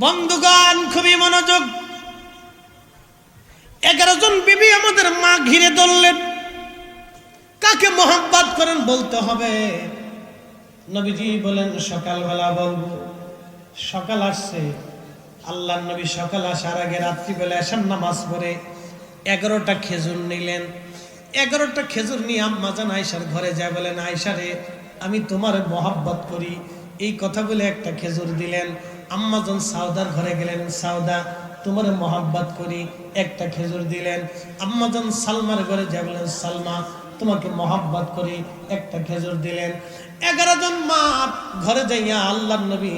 বন্ধুগণ, খুবই মনোযোগ। এগারো জন বিবি আমাদের মা ঘিরে ধরলেন। কাকে মোহাম্মত করেন বলতে হবে। নবীজি বলেন, সকালবেলা বলব, সকাল আসছে। আল্লাহ নবী সকাল আসার আগে রাত্রিবেলা এসার নামাজ পড়ে এগারোটা খেজুর নিলেন। এগারোটা খেজুর নিয়ে আম্মা জান আয়সার ঘরে যায় বলেন আয়সারে আমি তোমার মহাব্বত করি। এই কথা বলে একটা খেজুর দিলেন। আম্মাজন সাউদার ঘরে গেলেন সাউদা তোমার মহাব্বত করি, একটা খেজুর দিলেন। আম্মাজন সালমার ঘরে যা বলেন সালমা, তোমাকে মহাব্বত করি, একটা খেজুর দিলেন। এগারো জন মা ঘরে যাইয়া আল্লাহ নবী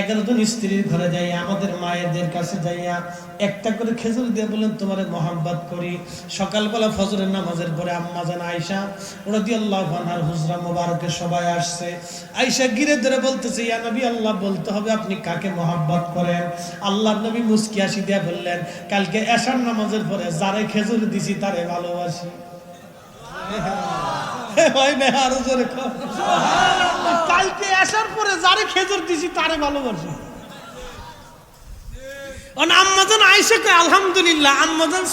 এগারো জন স্ত্রীর ঘরে যাইয়া আমাদের মায়েদের কাছে যাইয়া একটা করে খেজুর দিয়ে বলেন তোমার মহাব্বত করি। সকালবেলা ফজরের নামাজের পরে আম্মা জান আয়সা ওরা দিয়ে আল্লাহ হুজরা মোবারকে সবাই আসছে। আয়সা গিরে ধরে বলতেছে ইয়া নবী আল্লাহ বলতে হবে আপনি কাকে মহাব্বত করেন? আল্লাহ নবী মুস্কি আসি দিয়া বললেন কালকে এশার নামাজের পরে যারে খেজুর দিছি তারে ভালোবাসি। হয় না আরও জোরে কালকে আসার পরে যারে খেজুর দিছি, তারে ভালোবাসি। আম্মাজান আলহামদুলিল্লাহ। আম্মাজান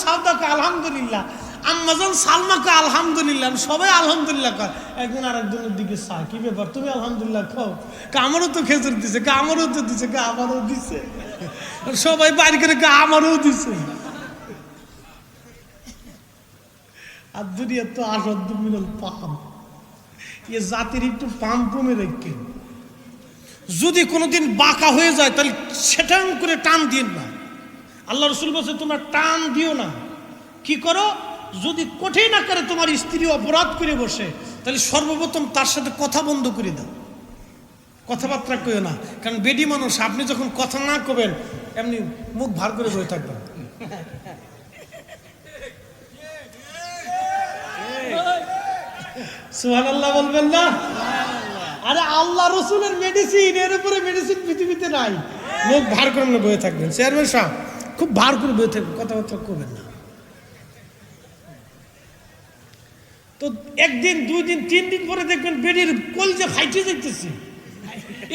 আলহামদুলিল্লাহ। আম্মাজান আলহামদুলিল্লাহ। সবাই আলহামদুলিল্লাহ আর একজনের দিকে কি ব্যাপার? তুমি আলহামদুলিল্লাহ খাও। তো খেজুর দিছে। তো দিছে। কা, আমারও দিছে। সবাই বাইরে করে কা, আমারও দিছে। আর দুনিয়া তো আসদ্দ মিনল পাম এ জাতির একটু পাম কমে যদি কোনোদিন বাঁকা হয়ে যায়, তাহলে সেটাং করে টান দিন না। আল্লাহ রসুল বলছে, তোমরা টান দিও না। কি করো? যদি কঠিন আকারে তোমার স্ত্রী অপরাধ করে বসে, তাহলে সর্বপ্রথম তার সাথে কথা বন্ধ করে দাও। কথাবার্তা কেউ না। কারণ বেডি মানুষ, আপনি যখন কথা না করবেন এমনি মুখ ভার করে বসে থাকবেন। সুহান আল্লাহ বলবেন না? আরে আল্লাহ রসুলের মেডিসিন এর উপরে মেডিসিন পৃথিবীতে নাই। মুখ ভার করে না বয়ে থাকবেন। চেয়ারম্যান সাহেব খুব ভার করে বয়ে থাকবেন কথাবার্তা করবেন না। তো একদিন দুই দিন তিন দিন পরে দেখবেন বেডির কল যে ফাইটে যেতেছে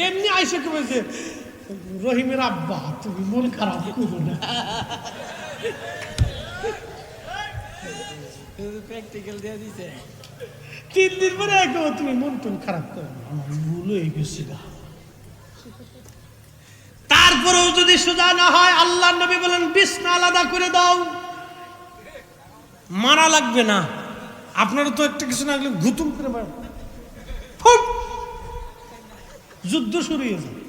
এমনি আইসে কমেছে রহিমের আব্বা তুমি মন খারাপ করো না। প্র্যাকটিক্যাল দিয়ে দিছে। তিন দিন পরে একেবারে তুমি মন টন খারাপ করো আমার ভুল হয়ে গেছে। তারপরেও যদি সোজা না হয় আল্লাহ নবী বলেন, বিছনা আলাদা করে দাও। মারা লাগবে না। আপনারা তো একটা কিছু না লাগলে ঘুতুম করে। যুদ্ধ শুরু হয়ে যাবে।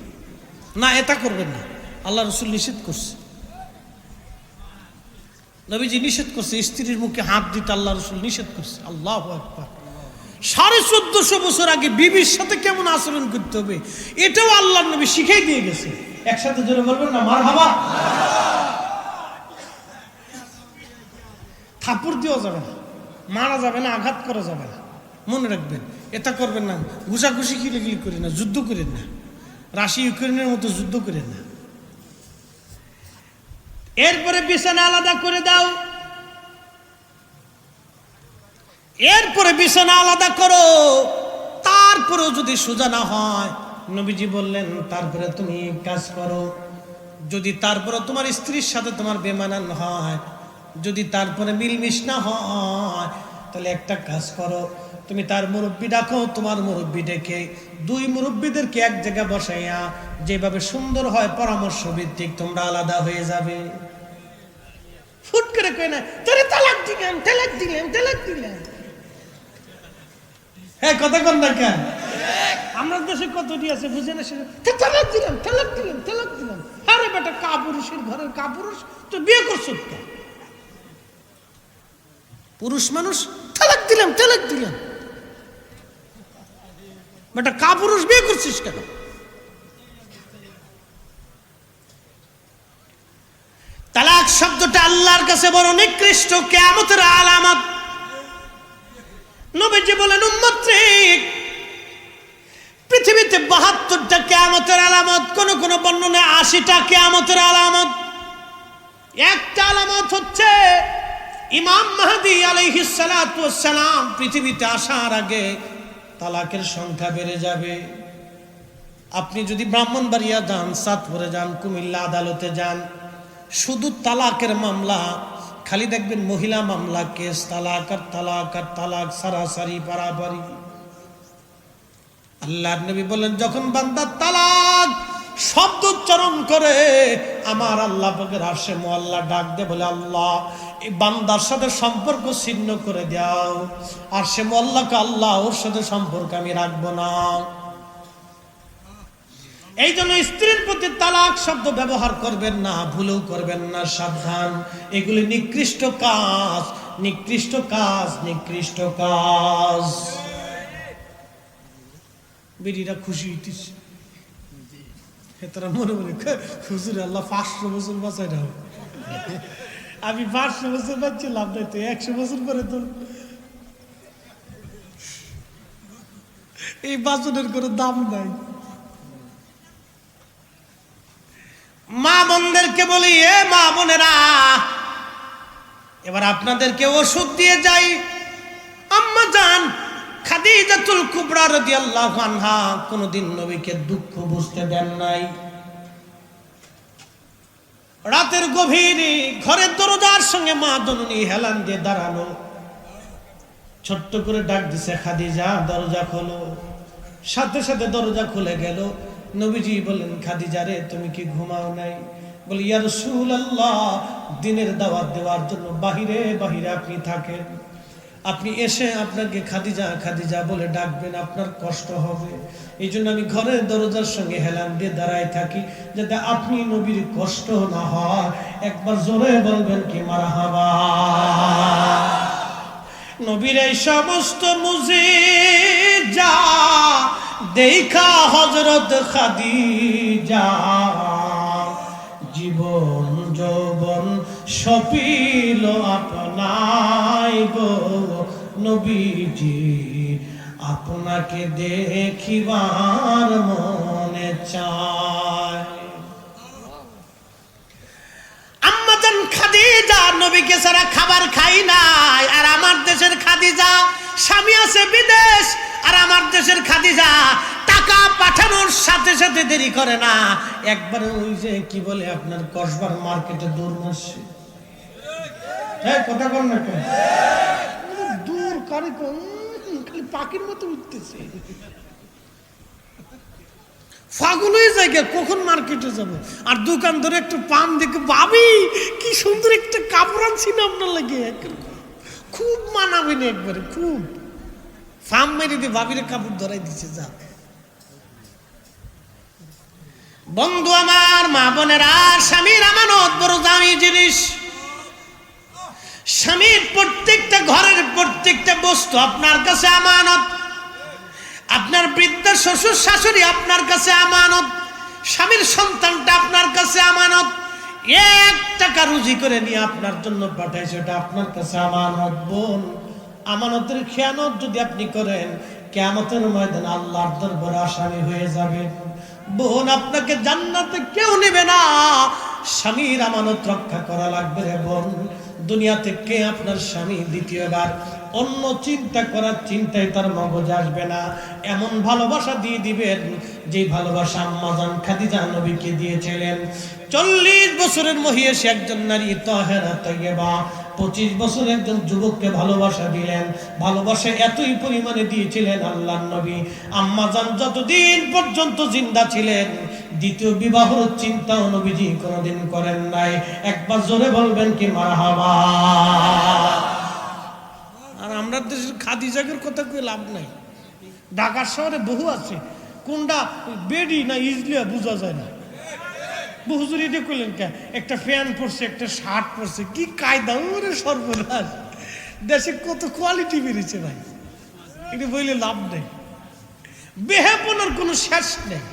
না, এটা করবেন না। আল্লাহ রসুল নিষেধ করছে। নবীজি নিষেধ করছে, স্ত্রীর মুখে হাত দিতে আল্লাহ রসুল নিষেধ করছে। আল্লাহ একবার সাড়ে চোদ্দশো বছর আগে বিবির সাথে কেমন আচরণ করতে হবে, এটাও আল্লাহ নবী শিখাই দিয়ে গেছে। একসাথে জোরে বলবেন না মার বাবা থাপুর দেওয়া যাবে না, মারা যাবে না, আঘাত করা যাবে না। মনে রাখবেন, এটা করবেন না, ঘুষাঘুষি খিলিগিলি করি না, যুদ্ধ করেন না। রাশি ইউক্রেনের মতো যুদ্ধ করেন না। এরপরে বিছানা আলাদা করে দাও। এরপরে বিছানা আলাদা করো। তারপরেও যদি সোজা না হয়, নবীজি বললেন, তারপরে তুমি কাজ করো। যদি তারপরে তোমার স্ত্রীর সাথে তোমার বেমানান হয়, যদি তারপরে মিলমিশ না হয়, তাহলে একটা কাজ করো। তুমি তার মুরব্বী ডাকো, তোমার মুরব্বী ডেকে দুই মুরব্বীদেরকে এক জায়গায় বসাইয়া, যেভাবে সুন্দর হয় পরামর্শ ভিত্তিক তোমরা আলাদা হয়ে যাবে। ফুট করে কই না তোরে তালাক দিলাম তালাক দিলাম তালাক দিলাম। হ্যাঁ কথা কন না কেন? আমরা দেশে কতটি আছে বুঝে না সেটা? তালাক দিলাম তালাক দিলাম তালাক দিলাম। আরে বেটা কাপুরুষের ঘরের কাপুরুষ তো বিয়ে করছ পুরুষ মানুষ তালাক দিলাম তালাক দিলাম। বেটা কাপুরুষ বিয়ে করছিস কেন? তালাক শব্দটা আল্লাহর কাছে বড় নিকৃষ্ট কেমতের আলামত। নবীজি বলেন উম্মত্রিক পৃথিবীতে বাহাত্তরটা কেয়ামতের আলামত, কোন কোন বর্ণনা আশিটা কেয়ামতের আলামত। একটা আলামত হচ্ছে, ইমাম মাহাদি আলাইহিস সালাম পৃথিবীতে আসার আগে তালাকের সংখ্যা বেড়ে যাবে। আপনি যদি ব্রাহ্মণবাড়িয়া যান, সাতপুরে যান, কুমিল্লা আদালতে যান শুধু তালাকের মামলা, খালি দেখবেন মহিলা মামলা, কেস, তালাক আর তালাক আর তালাক, সারাসারি পারাপারি আল্লাহর নবী বলেন যখন বান্দা তালাক, শব্দ উচ্চারণ করে, আমার আল্লাহ পাকের আসে মোয়াল্লা ডাক দে, বলে, আল্লাহ, এই বান্দার সাথে সম্পর্ক ছিন্ন করে দাও। আর সে মোল্লাকে আল্লাহ ওর সাথে সম্পর্ক আমি রাখব না। এই জন্য স্ত্রীর প্রতি তালাক শব্দ ব্যবহার করবেন না, ভুলেও করবেন না, সাবধান। এগুলি নিকৃষ্ট কাজ নিকৃষ্ট কাজ নিকৃষ্ট কাজ। বেরিরা খুশি হইতেছে। তারা মনে মনে হুজুর আল্লাহ পাঁচশো বছর বাঁচাই না আমি পাঁচশো বছর বাঁচছিলাম না তো একশো বছর পরে তো। এই বাচনের কোনো দাম নাই। মা বোনদেরকে বলি, এ মা বোনেরা, এবার আপনাদেরকে ওষুধ দিয়ে যাই। আম্মা যান খাদিজাতুল কুবরা রাদিয়াল্লাহু আনহা, কোনদিন নবীকে দুঃখ বুঝতে দেন নাই। রাতের গভীরে ঘরের দরজার সঙ্গে মা জননী হেলান দিয়ে দাঁড়ানো ছোট্ট করে ডাক দিছে, খাদিজা, দরজা খোলো। সাথে সাথে দরজা খুলে গেল। নবীজি বললেন, খাদিজা রে, তুমি কি ঘুমাও নাই? বলি, ইয়া রাসূলুল্লাহ, দিনের দাওয়াত দেওয়ার জন্য বাহিরে বাহিরে আপনি থাকেন। আপনি এসে আপনাকে খাদিজা খাদিজা বলে ডাকবেন, আপনার কষ্ট হবে। এই জন্য আমি ঘরের দরজার সঙ্গে হেলান দিয়ে দাঁড়ায় থাকি, যাতে আপনি নবীর কষ্ট না হয়। একবার জোরে বলবেন কি মারা হাবা নবীর এই সমস্ত মুজি যা দেখা হজরত খাদিজা। জীবন যৌবন সপিল আপনাই গো নবীজি। আপনাকে দেখিবার মনে চায়। খাদিজা নবীকে ছাড়া খাবার খাই নাই, আর আমার দেশের খাদিজা স্বামী আছে বিদেশ আর আমার দেশের খাদিজা টাকা পাঠানোর সাথে সাথে দেরি করে না। একবার ওই যে কি বলে আপনার কসবার মার্কেটে দূর মাসে হ্যাঁ কথা বল না কেন? দূর করে খালি পাখির মতো উঠতেছে। ফাগুন হয়ে যায় কখন মার্কেটে যাব? আর দোকান ধরে একটু পান দেখে ভাবি কি সুন্দর একটা কাপড় আনছি না আপনার লাগে? খুব মানাবে না একবারে খুব। ফার্ম মেরে দিয়ে ভাবিরে কাপড় ধরাই দিছে যা বন্ধু আমার, মা বোনেরা, স্বামীর আমানত বড় দামি জিনিস। স্বামীর প্রত্যেকটা ঘরের প্রত্যেকটা বস্তু আপনার কাছে আমানত। আপনার বৃদ্ধ শ্বশুর শাশুড়ি আপনার কাছে আমানত। স্বামীর সন্তানটা আপনার কাছে আমানত। এক টাকা রুজি করে নিয়ে আপনার জন্য পাঠাইছে ওটা আপনার কাছে আমানত, বোন। আমানতের খেয়ানত যদি আপনি করেন কেমতের ময়দান আল্লাহর দরবারে আসামি হয়ে যাবে। বোন, আপনাকে জান্নাতে কেউ নেবে না। স্বামীর আমানত রক্ষা করা লাগবে রে বোন। দুনিয়াতে কে আপনার স্বামী দ্বিতীয়বার? অন্য চিন্তা করার চিন্তায় তার মগজ আসবে না। এমন ভালোবাসা দিয়ে দিবেন যে ভালোবাসা আম্মাজান খাদিজা নবীকে দিয়েছিলেন। চল্লিশ বছরের মহিয়েসে একজন নারী, তহেরা তৈবা পঁচিশ বছর একজন যুবককে ভালোবাসা দিলেন, ভালোবাসা এতই পরিমাণে দিয়েছিলেন আল্লাহ নবী। আম্মাজান যতদিন পর্যন্ত জিন্দা ছিলেন, দ্বিতীয় বিবাহর চিন্তাও নবীজি কোনোদিন করেন নাই। একবার জোরে বলবেন কি, মারহাবা। আর আমরা দেশের খাদি জাগের কথা কই লাভ নাই। ঢাকার শহরে বহু আছে। কোনটা বেডি না ইজলিয়া, বোঝা যায় না। বহুজুর এটা করলেন কে একটা প্যান্ট পরছে, একটা শার্ট পরছে, কি কায়দা? ওরে সর্বনাশ। দেশে কত কোয়ালিটি বেরিয়েছে ভাই। এটা বললে লাভ নেই। বেহেপনার কোনো শেষ নেই।